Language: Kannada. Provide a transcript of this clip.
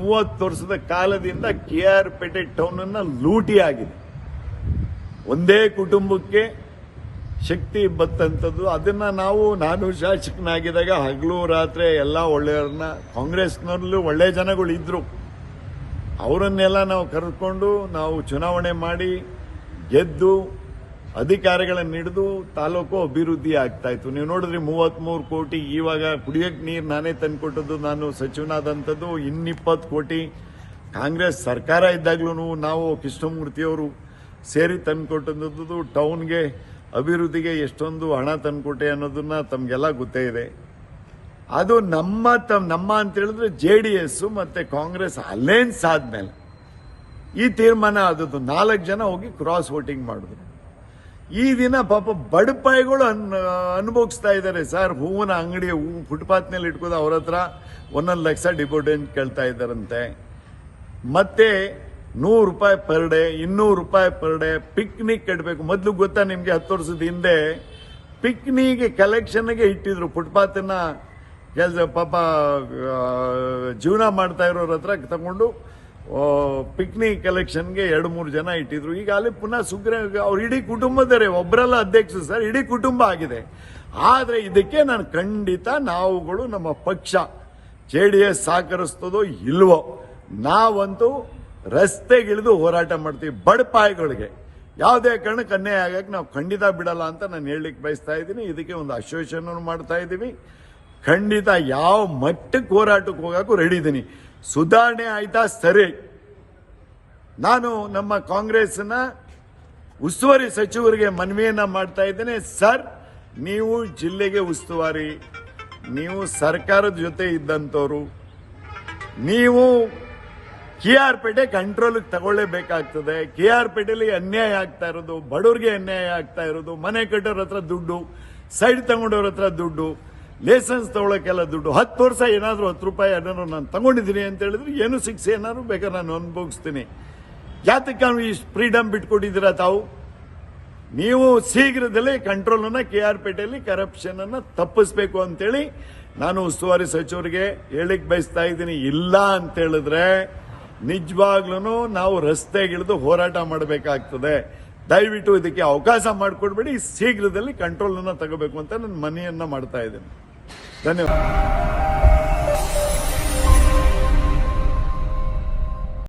ಮೂವತ್ತು ವರ್ಷದ ಕಾಲದಿಂದ ಕೆ ಆರ್ ಪೇಟೆ ಟೌನ್ ಅನ್ನ ಲೂಟಿ ಆಗಿದೆ. ಒಂದೇ ಕುಟುಂಬಕ್ಕೆ ಶಕ್ತಿ ಬತ್ತಂಥದ್ದು ಅದನ್ನ ನಾವು, ನಾನು ಶಾಸಕನಾಗಿದ್ದಾಗ ಹಗಲು ರಾತ್ರಿ ಎಲ್ಲ ಒಳ್ಳೆಯವ್ರನ್ನ, ಕಾಂಗ್ರೆಸ್ನಲ್ಲೂ ಒಳ್ಳೆ ಜನಗಳು ಇದ್ರು. ಅವರನ್ನೆಲ್ಲ ನಾವು ಕರೆದುಕೊಂಡು ನಾವು ಚುನಾವಣೆ ಮಾಡಿ ಗೆದ್ದು ಅಧಿಕಾರಿಗಳನ್ನು ಹಿಡಿದು ತಾಲೂಕು ಅಭಿವೃದ್ಧಿ ಆಗ್ತಾ ಇತ್ತು. ನೀವು ನೋಡಿದ್ರಿ ಮೂವತ್ಮೂರು ಕೋಟಿ ಇವಾಗ ಕುಡಿಯೋಕೆ ನೀರು ನಾನೇ ತಂದ್ಕೊಟ್ಟದ್ದು ನಾನು ಸಚಿವನಾದಂಥದ್ದು ಇನ್ನಿಪ್ಪತ್ತು ಕೋಟಿ ಕಾಂಗ್ರೆಸ್ ಸರ್ಕಾರ ಇದ್ದಾಗ್ಲೂ ನಾವು ಕೃಷ್ಣಮೂರ್ತಿಯವರು ಸೇರಿ ತಂದ್ಕೊಟ್ಟದ್ದು ಟೌನ್ಗೆ ಅಭಿವೃದ್ಧಿಗೆ ಎಷ್ಟೊಂದು ಹಣ ತಂದುಕೊಟ್ಟೆ ಅನ್ನೋದನ್ನ ತಮಗೆಲ್ಲ ಗೊತ್ತೇ ಇದೆ. ಅದು ನಮ್ಮ ತಮ್ಮ ನಮ್ಮ ಅಂತ ಹೇಳಿದ್ರೆ ಜೆ ಡಿ ಎಸ್ ಮತ್ತೆ ಕಾಂಗ್ರೆಸ್ ಅಲೈನ್ಸ್ ಆದ್ಮೇಲೆ ಈ ತೀರ್ಮಾನ ಆದದ್ದು ನಾಲ್ಕು ಜನ ಹೋಗಿ ಕ್ರಾಸ್ ವೋಟಿಂಗ್ ಮಾಡಿದ್ರು. ಈ ದಿನ ಪಾಪ ಬಡಪಾಯಿಗಳು ಅನ್, ಅನುಭವಿಸ್ತಾ ಇದ್ದಾರೆ ಸರ್. ಹೂವಿನ ಅಂಗಡಿ ಹೂ ಫುಟ್ಪಾತ್ನಲ್ಲಿ ಇಟ್ಕೋದು ಅವ್ರ ಹತ್ರ ಒಂದೊಂದು ಲಕ್ಷ ಡಿಪೋಟೆಂಟ್ ಕೇಳ್ತಾ ಇದ್ದಾರಂತೆ. ಮತ್ತೆ ನೂರು ರೂಪಾಯಿ ಪರ್ ಡೇ, ಇನ್ನೂರು ರೂಪಾಯಿ ಪರ್ ಡೇ ಪಿಕ್ನಿಕ್ ಕಟ್ಟಬೇಕು ಮೊದಲು ಗೊತ್ತಾ ನಿಮಗೆ ಹತ್ತು ವರ್ಷದ ಹಿಂದೆ ಪಿಕ್ನಿಕ್ ಕಲೆಕ್ಷನ್ಗೆ ಇಟ್ಟಿದ್ರು ಫುಟ್ಪಾತನ್ನ ಕೆಲಸ ಪಾಪ ಜೀವನ ಮಾಡ್ತಾ ಇರೋರ ಹತ್ರ ತಗೊಂಡು ಪಿಕ್ನಿಕ್ ಕಲೆಕ್ಷನ್ಗೆ ಎರಡು, ಮೂರು ಜನ ಇಟ್ಟಿದ್ರು. ಈಗ ಅಲ್ಲಿ ಪುನಃ ಸುಗ್ರ ಅವ್ರ ಇಡೀ ಕುಟುಂಬದರೆ ಒಬ್ಬರಲ್ಲ ಅಧ್ಯಕ್ಷರು ಸರ್, ಇಡೀ ಕುಟುಂಬ ಆಗಿದೆ. ಆದರೆ ಇದಕ್ಕೆ ನಾನು ಖಂಡಿತ ನಾವುಗಳು ನಮ್ಮ ಪಕ್ಷ. ಜೆ ಡಿ ಎಸ್ ಸಹಕರಿಸ್ತದೋ ಇಲ್ವೋ, ನಾವಂತೂ ರಸ್ತೆಗಿಳಿದು ಹೋರಾಟ ಮಾಡ್ತೀವಿ ಬಡಪಾಯಿಗಳಿಗೆ ಯಾವುದೇ ಕಾರಣಕ್ಕೆ ಅನ್ಯಾಯ ಆಗಕ್ಕೆ ನಾವು ಖಂಡಿತ ಬಿಡಲ್ಲ ಅಂತ ನಾನು ಹೇಳಲಿಕ್ಕೆ ಬಯಸ್ತಾ ಇದ್ದೀನಿ. ಇದಕ್ಕೆ ಒಂದು ಅಸೋಸಿಯೇಷನ್ ಮಾಡ್ತಾ ಇದ್ದೀವಿ. ಖಂಡಿತ ಯಾವ ಮಟ್ಟಕ್ಕೆ ಹೋರಾಟಕ್ಕೆ ಹೋಗಕ್ಕೂ ರೆಡಿ ಇದ್ದೀನಿ. ಸುಧಾರಣೆ ಆಯ್ತಾ? ಸರಿ. ನಾನು ನಮ್ಮ ಕಾಂಗ್ರೆಸ್ನ ಉಸ್ತುವಾರಿ ಸಚಿವರಿಗೆ ಮನವಿಯನ್ನ ಮಾಡ್ತಾ ಇದ್ದೇನೆ. ಸರ್, ನೀವು ಜಿಲ್ಲೆಗೆ ಉಸ್ತುವಾರಿ, ನೀವು ಸರ್ಕಾರದ ಜೊತೆ ಇದ್ದಂಥವ್ರು, ನೀವು ಕೆ ಆರ್ ಪೇಟೆ ಕಂಟ್ರೋಲ್ಗೆ ತಗೊಳ್ಳೇಬೇಕಾಗ್ತದೆ. ಕೆ ಆರ್ ಪೇಟೆಯಲ್ಲಿ ಅನ್ಯಾಯ ಆಗ್ತಾ ಇರೋದು, ಬಡವ್ರಿಗೆ ಅನ್ಯಾಯ ಆಗ್ತಾ ಇರೋದು, ಮನೆ ಕಟ್ಟೋರ ಹತ್ರ ದುಡ್ಡು ಸೈಡ್ ತಗೊಂಡವ್ರ ಹತ್ರ ದುಡ್ಡು ಲೈಸೆನ್ಸ್ ತಗೊಳಕ್ಕೆಲ್ಲ ದುಡ್ಡು. ಹತ್ತು ವರ್ಷ ಏನಾದರೂ ಹತ್ತು ರೂಪಾಯಿ ಏನಾದ್ರು ನಾನು ತಗೊಂಡಿದ್ದೀನಿ ಅಂತ ಹೇಳಿದ್ರೆ ಏನು ಸಿಕ್ಸ್ ಏನಾದ್ರು ಬೇಕಾದ್ರೆ ನಾನು ಅನುಭವಿಸ್ತೀನಿ. ಯಾತಕ್ಕೆ ನಾವು ಈ ಫ್ರೀಡಮ್ ಬಿಟ್ಕೊಟ್ಟಿದ್ದೀರಾ ತಾವು? ನೀವು ಶೀಘ್ರದಲ್ಲೇ ಕಂಟ್ರೋಲನ್ನು ಕೆ ಆರ್ ಪೇಟೆಯಲ್ಲಿ ಕರಪ್ಷನನ್ನು ತಪ್ಪಿಸ್ಬೇಕು ಅಂತೇಳಿ ನಾನು ಉಸ್ತುವಾರಿ ಸಚಿವರಿಗೆ ಹೇಳಿಕ್ ಬಯಸ್ತಾ ಇದ್ದೀನಿ. ಇಲ್ಲ ಅಂತ ಹೇಳಿದ್ರೆ ನಿಜವಾಗ್ಲೂ ನಾವು ರಸ್ತೆಗಿಳಿದು ಹೋರಾಟ ಮಾಡಬೇಕಾಗ್ತದೆ. ದಯವಿಟ್ಟು ಇದಕ್ಕೆ ಅವಕಾಶ ಮಾಡಿಕೊಡ್ಬೇಡಿ. ಶೀಘ್ರದಲ್ಲಿ ಕಂಟ್ರೋಲನ್ನು ತಗೋಬೇಕು ಅಂತ ನಾನು ಮನೆಯನ್ನು ಮಾಡ್ತಾ ಇದ್ದೀನಿ. धन्यवाद.